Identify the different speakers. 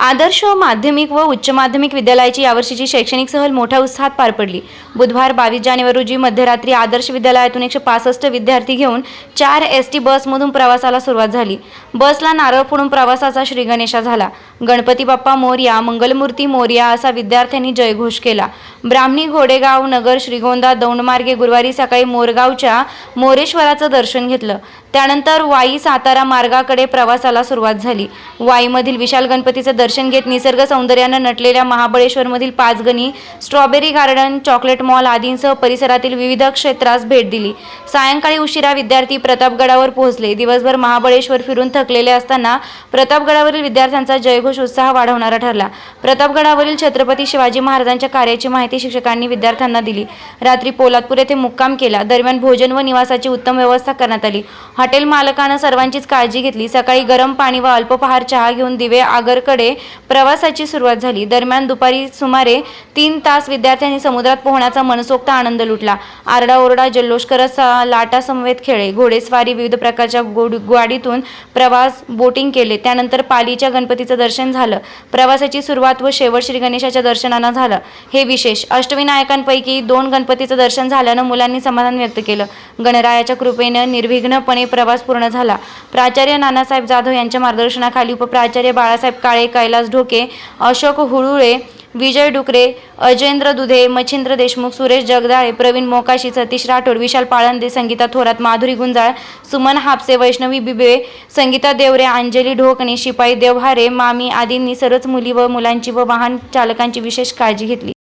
Speaker 1: आदर्श माध्यमिक व उच्च माध्यमिक विद्यालयाची यावर्षीची शैक्षणिक सहल मोठ्या उत्साहात पार पडली. बुधवार बावीस जानेवारी रोजी मध्यरात्री आदर्श विद्यालयातून एकशे पासष्ट विद्यार्थी घेऊन चार एस टी बसमधून प्रवासाला सुरुवात झाली. बसला नारळ फोडून प्रवासाचा श्रीगणेशा झाला. गणपती बाप्पा मोरया मंगलमूर्ती मोरया असा विद्यार्थ्यांनी जयघोष केला. ब्राह्मणी घोडेगाव नगर श्रीगोंदा दौंडमार्गे गुरुवारी सकाळी मोरगावच्या मोरेश्वराचं दर्शन घेतलं. त्यानंतर वाई सातारा मार्गाकडे प्रवासाला सुरुवात झाली. वाईमधील विशाल गणपतीचं दर्शन दर्शन घेत निसर्ग सौंदर्यानं नटलेल्या महाबळेश्वरमधील Panchgani strawberry garden chocolate mall आदींसह परिसरातील विविध क्षेत्रास भेट दिली. सायंकाळी उशिरा विद्यार्थी प्रतापगडावर पोहोचले. दिवसभर महाबळेश्वर फिरून थकलेले असताना प्रतापगडावरील विद्यार्थ्यांचा जयघोष उत्साह वाढवणारा ठरला. प्रतापगडावरील छत्रपती शिवाजी महाराजांच्या कार्याची माहिती शिक्षकांनी विद्यार्थ्यांना दिली. रात्री पोलादपूर येथे मुक्काम केला. दरम्यान भोजन व निवासाची उत्तम व्यवस्था करण्यात आली. हॉटेल मालकानं सर्वांचीच काळजी घेतली. सकाळी गरम पाणी व अल्पपहार चहा घेऊन दिवे आगरकडे प्रवासाची सुरुवात झाली. दरम्यान दुपारी सुमारे तीन तास विद्यार्थ्यांनी समुद्रात पोहण्याचा मनसोक्त आनंद लुटला. आरडाओरडा जल्लोष करत लाटासमवेत खेळे घोडेस्वारी विविध प्रकारच्या गाडीतून प्रवास बोटिंग केले. त्यानंतर पालीच्या गणपतीचं दर्शन झालं. प्रवासाची सुरुवात व शेवट श्री गणेशाच्या दर्शनानं झालं. हे विशेष अष्टविनायकांपैकी दोन गणपतीचं दर्शन झाल्यानं मुलांनी समाधान व्यक्त केलं. गणरायाच्या कृपेनं निर्विघ्नपणे प्रवास पूर्ण झाला. प्राचार्य नानासाहेब जाधव यांच्या मार्गदर्शनाखाली उपप्राचार्य बाळासाहेब काळे कैलास ढोके अशोक हुळुळे विजय डुकरे अजेंद्र दुधे मच्छिंद्र देशमुख सुरेश जगदाळे प्रवीण मोकाशी सतीश राठोड विशाल पाळंदे संगीता थोरात माधुरी गुंजाळ सुमन हापसे वैष्णवी बिबे संगीता देवरे अंजली ढोकणे शिपाई देवहारे मामी आदींनी सर्वच मुली व मुलांची व वाहन चालकांची विशेष काळजी घेतली.